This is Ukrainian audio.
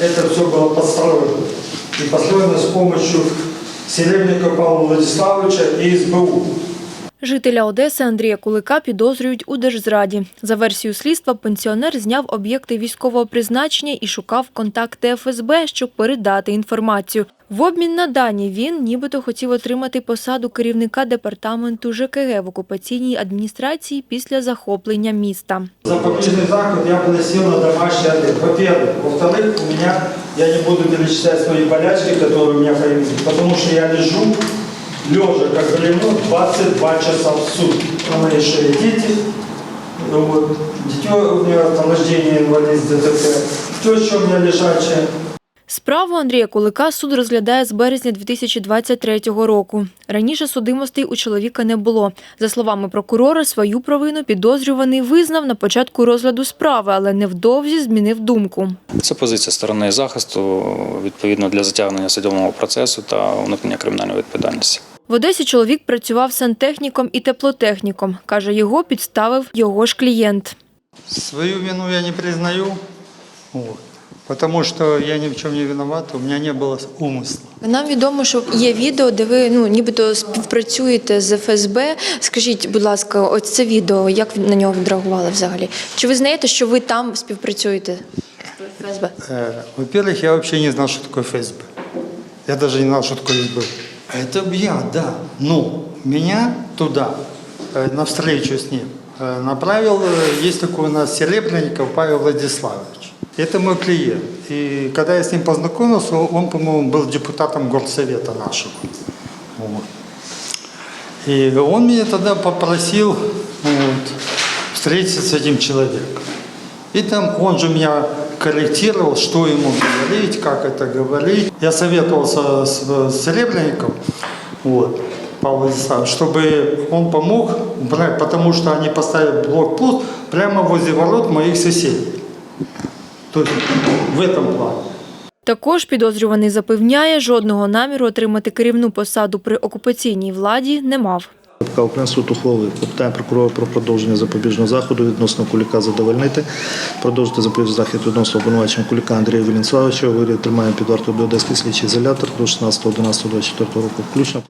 это все было подстроено. И построено с помощью Серебренника Павла Владиславовича и СБУ. Жителя Одеси Андрія Кулика підозрюють у держзраді. За версією слідства, пенсіонер зняв об'єкти військового призначення і шукав контакти ФСБ, щоб передати інформацію. В обмін на дані він нібито хотів отримати посаду керівника департаменту ЖКГ в окупаційній адміністрації після захоплення міста. Запобежный заход я бы носил на домашний адрес. Во-первых. Во-вторых, у меня, я не буду перечислять свои болячки, которые у меня появились, потому что я лежу, лежа, как бревно, 22 часа в сутки. На моей шее дети, ну вот, дитё у меня там рождение инвалид с ДТП, теща у меня лежачая. Справу Андрія Кулика суд розглядає з березня 2023 року. Раніше судимостей у чоловіка не було. За словами прокурора, свою провину підозрюваний визнав на початку розгляду справи, але невдовзі змінив думку. Це позиція сторони захисту відповідно для затягнення судового процесу та уникнення кримінальної відповідальності. В Одесі чоловік працював сантехніком і теплотехніком. Каже, його підставив його ж клієнт. Свою вину я не признаю, вот, потому что я ни в чем не виноват, у меня не было умысла. Нам відомо, що є відео, де ви ну нібито співпрацюєте з ФСБ. Скажіть, будь ласка, ось це відео, як ви на нього відреагували взагалі? Чи ви знаєте, що ви там співпрацюєте з ФСБ? Э, Во-первых, я вообще не знал, что такое ФСБ. Я даже не знал, что такое СБУ. Это б я, да. Ну, меня туда, э, на встречу с ним, э, Направил, э, есть такой у нас Серебренников Павел Владиславович. Это мой клиент. И когда я с ним познакомился, он, по-моему, был депутатом горсовета нашего. Вот. И он меня тогда попросил вот, встретиться с этим человеком. И там он же меня корректировал, что ему говорить, как это говорить. Я советовался с Серебренником, вот, Павел Владиславович, чтобы он помог брать, потому что они поставили блокпост прямо возле ворот моих соседей. То есть в этом плане. Також підозрюваний запевняє, жодного наміру отримати керівну посаду при окупаційній владі не мав. «Україна» суд ухвалив питання прокурора про продовження запобіжного заходу відносно Куліка задовольнити, продовжити запобіжний захід відносно обвинувачення Куліка Андрія Вілінславовича у вигляді під вартою до Одеський слідчий ізолятор до 16.11.24 року включно.